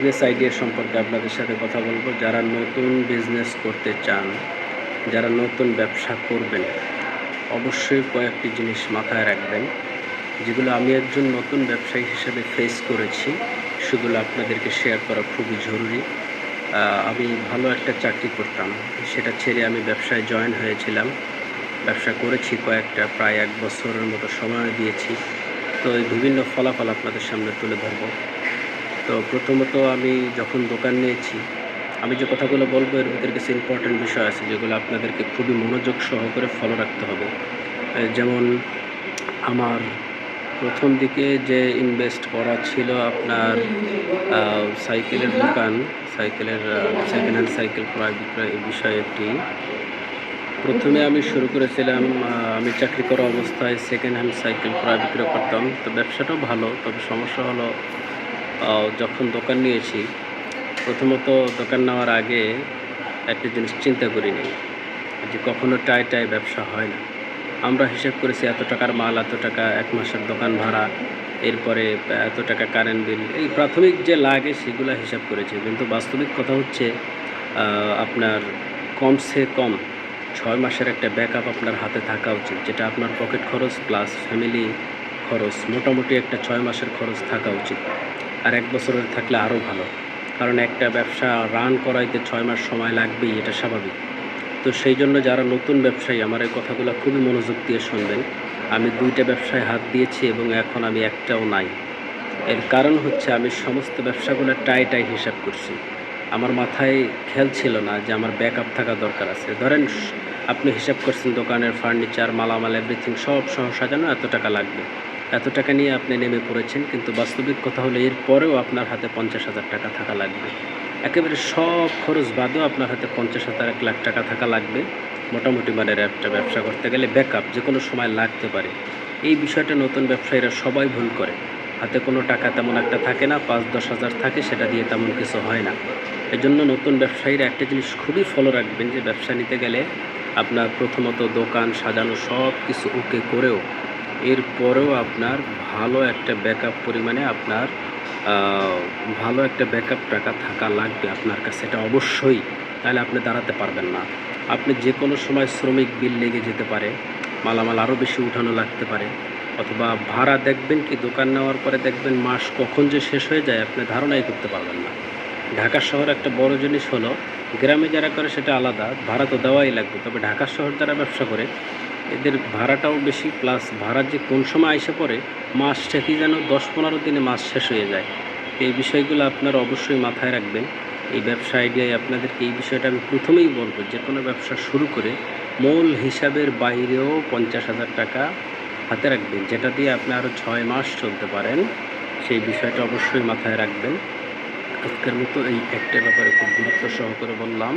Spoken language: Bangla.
বিজনেস আইডিয়া সম্পর্কে আপনাদের সাথে কথা বলব। যারা নতুন বিজনেস করতে চান, যারা নতুন ব্যবসা করবেন, অবশ্যই কয়েকটি জিনিস মাথায় রাখবেন, যেগুলো আমি একজন নতুন ব্যবসায়ী হিসেবে ফেস করেছি, সেগুলো আপনাদেরকে শেয়ার করা খুবই জরুরি। আমি ভালো একটা চাকরি করতাম, সেটা ছেড়ে আমি ব্যবসায় জয়েন হয়েছিলাম। ব্যবসা করেছি কয়েকটা, প্রায় এক বছরের মতো সময় দিয়েছি। তো এই বিভিন্ন ফলাফল আপনাদের সামনে তুলে ধরবো। তো প্রথমত আমি যখন দোকান নিয়েছি, আমি যে কথাগুলো বলব, এর ভিতরে কিছু ইম্পর্টেন্ট বিষয় আছে, যেগুলো আপনাদেরকে খুবই মনোযোগ সহকারে ফলো রাখতে হবে। যেমন আমার প্রথম দিকে যে ইনভেস্ট করা ছিল আপনার সাইকেলের দোকান সাইকেলের সেকেন্ড হ্যান্ড সাইকেল ক্রয় বিক্রয় এই বিষয়ে একটি প্রথমে আমি শুরু করেছিলাম আমি চাকরি করা অবস্থায় সেকেন্ড হ্যান্ড সাইকেল ক্রয় বিক্রয় করতাম। তো ব্যবসাটাও ভালো, তবে সমস্যা হলো যখন দোকান নিয়েছি, প্রথমত দোকান নেওয়ার আগে একটা জিনিস চিন্তা করিনি যে কখনো টাই টাই ব্যবসা হয় না। আমরা হিসাব করেছি এত টাকার মাল, এত টাকা এক মাসের দোকান ভাড়া, এরপরে এত টাকা কারেন্ট বিল এই প্রাথমিক যে লাগে সেগুলো হিসাব করেছি। কিন্তু বাস্তবিক কথা হচ্ছে আপনার কমসে কম ছয় মাসের একটা ব্যাকআপ আপনার হাতে থাকা উচিত, যেটা আপনার পকেট খরচ প্লাস ফ্যামিলি খরচ, মোটামুটি একটা ছয় মাসের খরচ থাকা উচিত। আর এক বছরের থাকলে আরও ভালো। কারণ একটা ব্যবসা রান করাইতে ছয় মাস সময় লাগবেই, এটা স্বাভাবিক। তো সেই জন্য যারা নতুন ব্যবসায়ী, আমার এই কথাগুলো খুবই মনোযোগ দিয়ে শুনবেন। আমি দুইটা ব্যবসায় হাত দিয়েছি এবং এখন আমি একটাও নাই। এর কারণ হচ্ছে আমি সমস্ত ব্যবসাগুলো টাই টাই হিসাব করছি। আমার মাথায় খেয়াল ছিল না যে আমার ব্যাকআপ থাকা দরকার আছে। ধরেন, আপনি হিসাব করছেন দোকানের ফার্নিচার মালামাল এভরিথিং সব সহ সাজানো এত টাকা লাগবে। এত টাকা নিয়ে আপনি নেমে পড়েছেন, কিন্তু বাস্তবিক কথা হলো এর পরেও আপনার হাতে পঞ্চাশ হাজার টাকা থাকা লাগবে। একেবারে সব খরচ বাদেও আপনার হাতে পঞ্চাশ হাজার, এক লাখ টাকা থাকা লাগবে। মোটামুটি মানের একটা ব্যবসা করতে গেলে ব্যাকআপ, যে কোনো সময় লাগতে পারে। এই বিষয়টা নতুন ব্যবসায়ীরা সবাই ভুল করে। হাতে কোনো টাকা তেমন একটা থাকে না, পাঁচ, দশ হাজার থাকে, সেটা দিয়ে তেমন কিছু হয় না। এই জন্য নতুন ব্যবসায়ীরা একটা জিনিস খুবই ফলো রাখবেন যে ব্যবসা নিতে গেলে আপনার প্রথমত দোকান সাজানো সব কিছু ওকে করেও এরপরেও আপনার ভালো একটা ব্যাকআপ পরিমাণে আপনার ভালো একটা ব্যাকআপ টাকা থাকা লাগবে আপনার কাছে, এটা অবশ্যই। তাহলে আপনি দাঁড়াতে পারবেন না। আপনি যে কোনো সময় শ্রমিক বিল লেগে যেতে পারে, মালামাল আরও বেশি উঠানো লাগতে পারে, অথবা ভাড়া দেখবেন কি, দোকান নেওয়ার পরে দেখবেন মাস কখন যে শেষ হয়ে যায়, আপনি ধারণাই করতে পারবেন না। ঢাকা শহর একটা বড় জিনিস হলো, গ্রামে যারা করে সেটা আলাদা, ভাড়া তো দেওয়াই লাগবে। তবে ঢাকা শহর যারা ব্যবসা করে এদের ভাড়াটাও বেশি প্লাস ভাড়া যে কোন সময় এসে পড়ে, মাস ঠেকি যেন দশ পনেরো দিনে মাস শেষ হয়ে যায়। এই বিষয়গুলো আপনারা অবশ্যই মাথায় রাখবেন। এই ব্যবসা আইডিয়ায় আপনাদেরকে এই বিষয়টা আমি প্রথমেই বলব, যে কোনো ব্যবসা শুরু করে মূল হিসাবের বাইরেও পঞ্চাশ হাজার টাকা হাতে রাখবেন, যেটা দিয়ে আপনি আরও ছয় মাস চলতে পারেন। সেই বিষয়টা অবশ্যই মাথায় রাখবেন। আজকের মতো এই একটা ব্যাপারে খুব গুরুত্ব সহকারে বললাম।